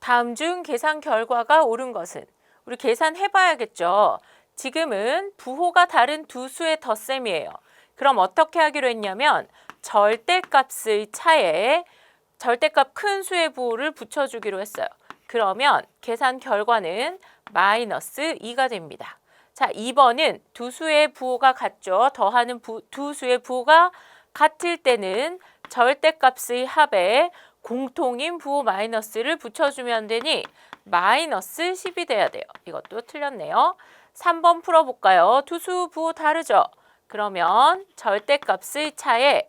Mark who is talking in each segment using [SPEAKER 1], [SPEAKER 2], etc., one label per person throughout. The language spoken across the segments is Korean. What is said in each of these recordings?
[SPEAKER 1] 다음 중 계산 결과가 옳은 것은 우리 계산해 봐야겠죠. 지금은 부호가 다른 두 수의 덧셈이에요. 그럼 어떻게 하기로 했냐면 절대값의 차에 절대값 큰 수의 부호를 붙여주기로 했어요. 그러면 계산 결과는 마이너스 2가 됩니다. 자, 2번은 두 수의 부호가 같죠. 더하는 부, 두 수의 부호가 같을 때는 절대값의 합에 공통인 부호 마이너스를 붙여주면 되니 마이너스 10이 돼야 돼요. 이것도 틀렸네요. 3번 풀어볼까요? 두수 부호 다르죠? 그러면 절대값의 차에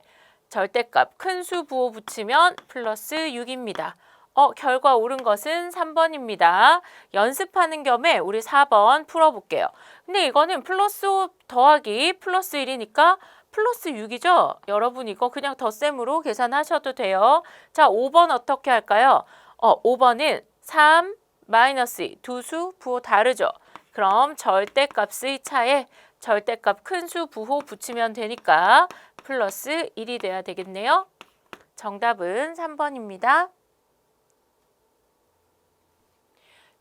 [SPEAKER 1] 절대값 큰 수 부호 붙이면 플러스 6입니다. 어, 결과 옳은 것은 3번입니다. 연습하는 겸에 우리 4번 풀어볼게요. 근데 이거는 플러스 더하기 플러스 1이니까 플러스 6이죠? 여러분 이거 그냥 덧셈으로 계산하셔도 돼요. 자, 5번 어떻게 할까요? 어, 5번은 3 마이너스 2, 두 수 부호 다르죠? 그럼 절대값의 차에 절대값 큰 수 부호 붙이면 되니까 플러스 1이 돼야 되겠네요. 정답은 3번입니다.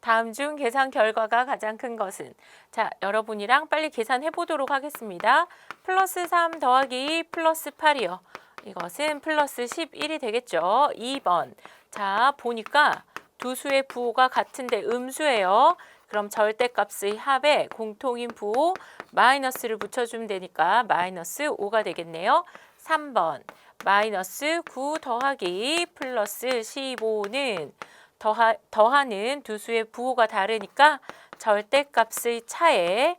[SPEAKER 1] 다음 중 계산 결과가 가장 큰 것은 자 여러분이랑 빨리 계산해 보도록 하겠습니다. 플러스 3 더하기 플러스 8이요. 이것은 플러스 11이 되겠죠. 2번 자 보니까 두 수의 부호가 같은데 음수예요. 그럼 절대값의 합에 공통인 부호 마이너스를 붙여주면 되니까 마이너스 5가 되겠네요. 3번 마이너스 9 더하기 플러스 15는 더하, 더하는 두 수의 부호가 다르니까 절대값의 차에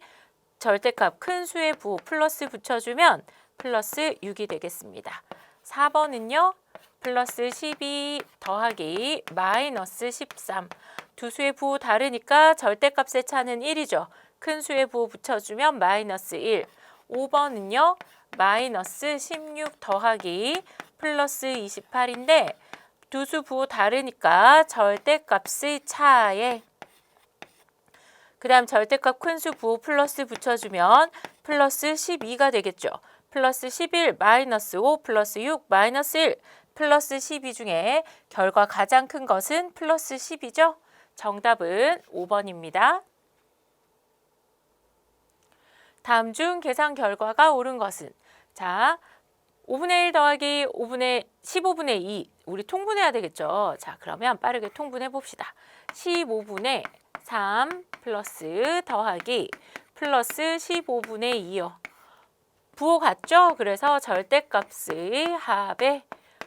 [SPEAKER 1] 절대값 큰 수의 부호 플러스 붙여주면 플러스 6이 되겠습니다. 4번은요. 플러스 12 더하기 마이너스 13. 두 수의 부호 다르니까 절대값의 차는 1이죠. 큰 수의 부호 붙여주면 마이너스 1. 5번은요. 마이너스 16 더하기 플러스 28인데 두 수 부호 다르니까 절대값의 차에 그 다음 절대값 큰 수 부호 플러스 붙여주면 플러스 12가 되겠죠. 플러스 11 마이너스 5 플러스 6 마이너스 1 플러스 12 중에 결과 가장 큰 것은 플러스 10이죠. 정답은 5번입니다. 다음 중 계산 결과가 옳은 것은 자 5분의 1 더하기 5분의 15분의 2 우리 통분해야 되겠죠. 자 그러면 빠르게 통분해 봅시다. 15분의 3 플러스 더하기 플러스 15분의 2요. 부호 같죠? 그래서 절대값의 합에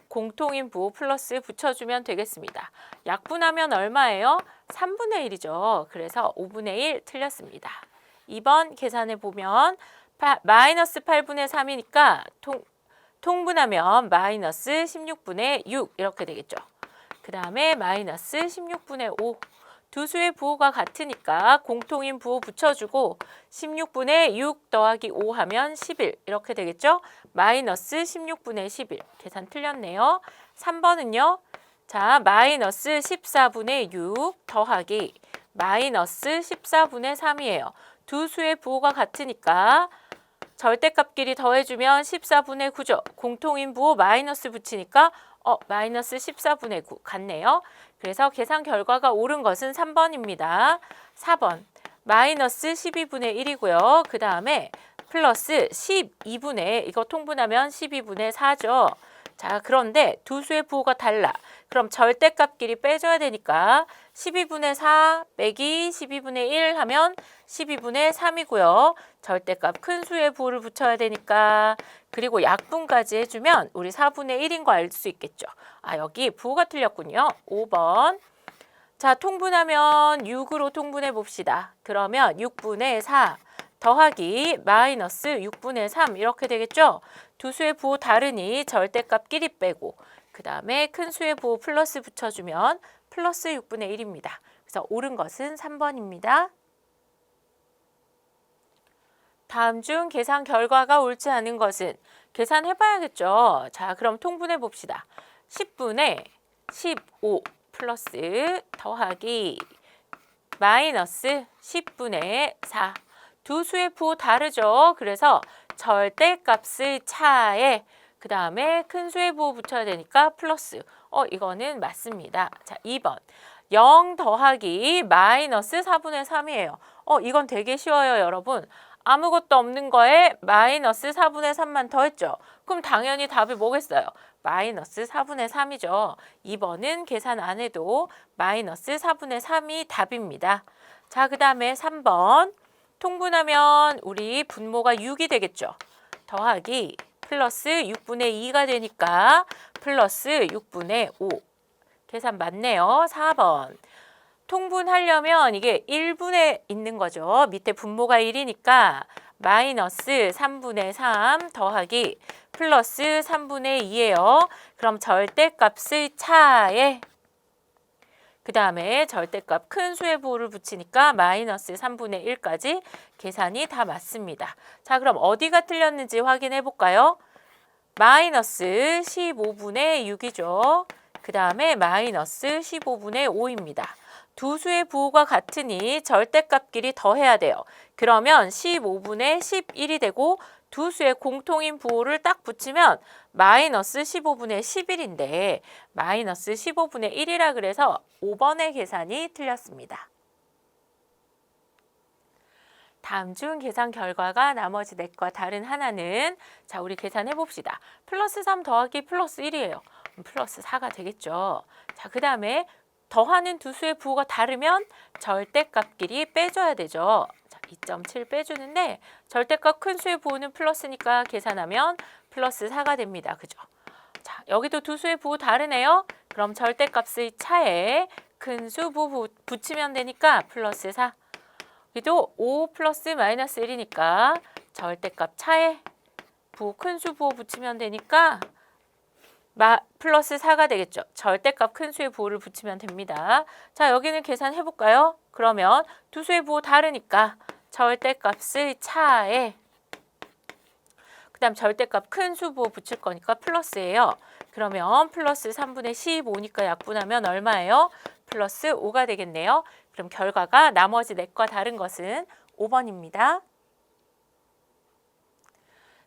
[SPEAKER 1] 공통인 부호 플러스 붙여주면 되겠습니다. 약분하면 얼마예요? 3분의 1이죠. 그래서 5분의 1 틀렸습니다. 2번 계산해 보면 파, 마이너스 8분의 3이니까 통, 통분하면 마이너스 16분의 6 이렇게 되겠죠. 그 다음에 마이너스 16분의 5. 두 수의 부호가 같으니까 공통인 부호 붙여주고 16분의 6 더하기 5 하면 11 이렇게 되겠죠. 마이너스 16분의 11 계산 틀렸네요. 3번은요. 자 마이너스 14분의 6 더하기 마이너스 14분의 3이에요. 두 수의 부호가 같으니까 절대값끼리 더해주면 14분의 9죠. 공통인 부호 마이너스 붙이니까 어 마이너스 14분의 9 같네요. 그래서 계산 결과가 옳은 것은 3번입니다. 4번 마이너스 12분의 1이고요. 그 다음에 플러스 12분의 이거 통분하면 12분의 4죠. 자 그런데 두 수의 부호가 달라. 그럼 절대값끼리 빼줘야 되니까 12분의 4 빼기 12분의 1 하면 12분의 3이고요. 절대값 큰 수의 부호를 붙여야 되니까 그리고 약분까지 해주면 우리 4분의 1인 거 알 수 있겠죠. 아 여기 부호가 틀렸군요. 5번 자 통분하면 6으로 통분해 봅시다. 그러면 6분의 4 더하기 마이너스 6분의 3 이렇게 되겠죠. 두 수의 부호 다르니 절대값끼리 빼고 그 다음에 큰 수의 부호 플러스 붙여주면 플러스 6분의 1입니다. 그래서 옳은 것은 3번입니다. 다음 중 계산 결과가 옳지 않은 것은 계산해 봐야겠죠. 자, 그럼 통분해 봅시다. 10분의 15 플러스 더하기 마이너스 10분의 4. 두 수의 부호 다르죠. 그래서 절대값의 차에 그 다음에 큰 수의 부호 붙여야 되니까 플러스. 어, 이거는 맞습니다. 자, 2번. 0 더하기 마이너스 4분의 3이에요. 어, 이건 되게 쉬워요, 여러분. 아무것도 없는 거에 마이너스 4분의 3만 더했죠. 그럼 당연히 답이 뭐겠어요? 마이너스 4분의 3이죠. 2번은 계산 안 해도 마이너스 4분의 3이 답입니다. 자, 그 다음에 3번. 통분하면 우리 분모가 6이 되겠죠. 더하기 플러스 6분의 2가 되니까 플러스 6분의 5. 계산 맞네요. 4번. 통분하려면 이게 1분에 있는 거죠. 밑에 분모가 1이니까 마이너스 3분의 3 더하기 플러스 3분의 2예요. 그럼 절대값의 차에 그 다음에 절대값 큰 수의 부호를 붙이니까 마이너스 3분의 1까지 계산이 다 맞습니다. 자 그럼 어디가 틀렸는지 확인해 볼까요? 마이너스 15분의 6이죠. 그 다음에 마이너스 15분의 5입니다. 두 수의 부호가 같으니 절대값끼리 더해야 돼요. 그러면 15분의 11이 되고 두 수의 공통인 부호를 딱 붙이면 마이너스 15분의 11인데 마이너스 15분의 1이라 그래서 5번의 계산이 틀렸습니다. 다음 중 계산 결과가 나머지 넷과 다른 하나는 자 우리 계산해 봅시다. 플러스 3 더하기 플러스 1이에요. 플러스 4가 되겠죠. 자, 그 다음에 더하는 두 수의 부호가 다르면 절대값끼리 빼줘야 되죠. 자, 2.7 빼주는데 절대값 큰 수의 부호는 플러스니까 계산하면 플러스 4가 됩니다. 그죠? 자, 여기도 두 수의 부호 다르네요. 그럼 절대값의 차에 큰 수 부호 붙이면 되니까 플러스 4. 여기도 5 플러스 마이너스 1이니까 절대값 차에 부호 큰 수 부호 붙이면 되니까 마, 플러스 4가 되겠죠. 절대값 큰 수의 부호를 붙이면 됩니다. 자, 여기는 계산해 볼까요? 그러면 두 수의 부호 다르니까 절대값의 차에 그 다음 절대값 큰 수 부호 붙일 거니까 플러스예요. 그러면 플러스 3분의 15니까 약분하면 얼마예요? 플러스 5가 되겠네요. 그럼 결과가 나머지 넷과 다른 것은 5번입니다.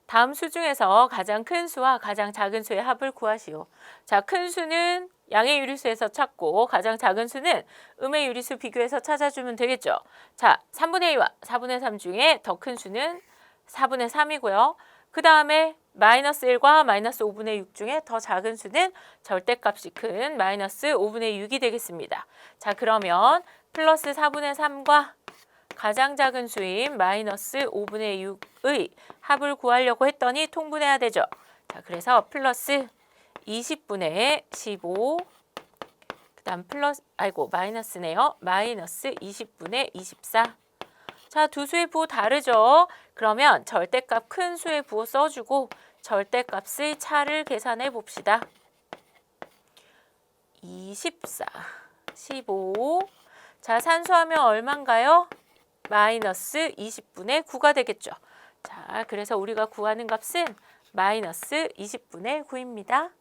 [SPEAKER 1] 다음 수 중에서 가장 큰 수와 가장 작은 수의 합을 구하시오. 자, 큰 수는 양의 유리수에서 찾고 가장 작은 수는 음의 유리수 비교해서 찾아주면 되겠죠. 자, 3분의 2와 4분의 3 중에 더 큰 수는 4분의 3이고요. 그 다음에 마이너스 1과 마이너스 5분의 6 중에 더 작은 수는 절대값이 큰 마이너스 5분의 6이 되겠습니다. 자, 그러면 플러스 4분의 3과 가장 작은 수인 마이너스 5분의 6의 합을 구하려고 했더니 통분해야 되죠. 자, 그래서 플러스 20분의 15 그 다음 플러스 아이고 마이너스네요. 마이너스 20분의 24 자, 두 수의 부호 다르죠? 그러면 절대값 큰 수의 부호 써주고 절대값의 차를 계산해 봅시다. 24, 15. 자, 산수하면 얼마인가요? 마이너스 20분의 9가 되겠죠. 자, 그래서 우리가 구하는 값은 마이너스 20분의 9입니다.